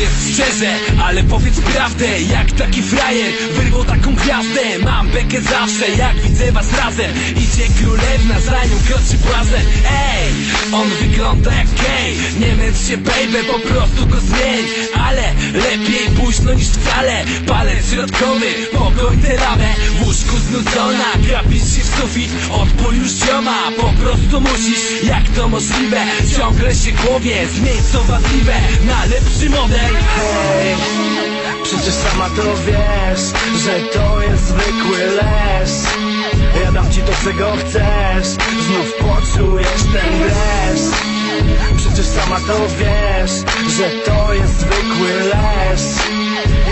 Powiedz szczerze, ale powiedz prawdę Jak taki frajer Gwiazdę Mam bekę zawsze, jak widzę was razem. Idzie królewna, za nią kroczy błazen Ej, on wygląda jak gej Nie męcz się baby, po prostu go zmień. Ale lepiej późno niż wcale. Palec środkowy, pokój tę lamę W łóżku znudzona, krapisz się w sufit. Odpól już zioma, po prostu musisz. Jak to możliwe, ciągle się głowie Zmień co wadliwe, na lepszy model. Hej, przecież sama to wiesz, że to jest zwykły les. Ja dam ci to czego chcesz, znów poczujesz ten deszcz Przecież sama to wiesz, że to jest zwykły les.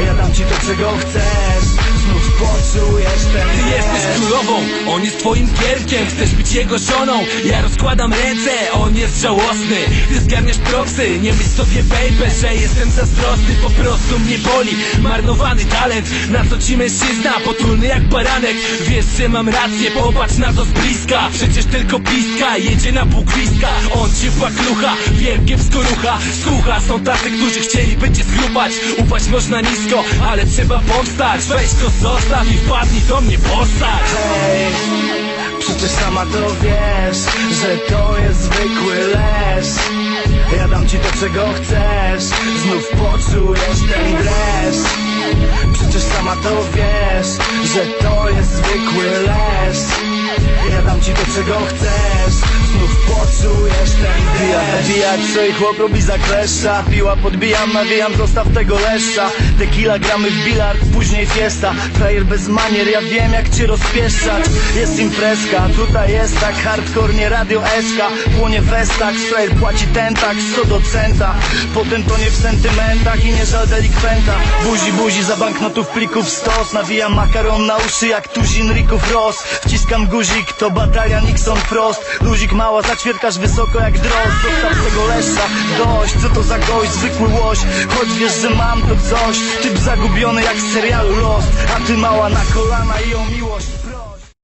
Ja dam ci to czego chcesz, znów poczujesz ten Ty deszcz jesteś królową, on jest twoim gierkiem Chcesz być jego żoną, ja rozkładam ręce On jest żałosny, ty zgarniasz proksy Nie myśl sobie baby, że jestem zazdrosny. Po prostu mnie boli, marnowany talent Na co ci mężczyzna, potulny jak baranek. Wiesz, że mam rację, popatrz na to z bliska. Przecież tylko piska, jedzie na pół gwizdka On ciepła klucha, wielkie wskorucha Słucha, są tacy, którzy chcieliby cię schrupać Upaść można nisko, ale trzeba powstać. Weź to zostaw i wpadnij do mnie postać. Hej, przecież sama to wiesz, że to jest zwykły les. Ja dam ci to czego chcesz, znów poczujesz ten deszcz Przecież sama to wiesz, że to jest zwykły les. Ja dam ci to czego chcesz, poczujesz ten pijak, co i chłop robi za kleszcza Piła podbijam, nawijam, zostaw tego leszcza. Tequila gramy w bilard, później fiesta. Frajer bez manier, ja wiem jak cię rozpieszczać Jest imprezka, tutaj jest tak hardcore, nie radio SK Płonie westak, frajer płaci ten tak, 100 do centa. Potem to nie w sentymentach i nie żal delikwenta. Buzi, buzi, za banknotów plików stos. Nawijam makaron na uszy jak tuzin Rików Ross Wciskam guzik, to batalia Nixon Frost Luzik mała, zaćwierkasz wysoko jak drost Zostaw tego leszcza, dość, co to za gość, zwykły łoś. Choć wiesz, że mam to coś, typ zagubiony jak z serialu Lost. A ty mała na kolana i o miłość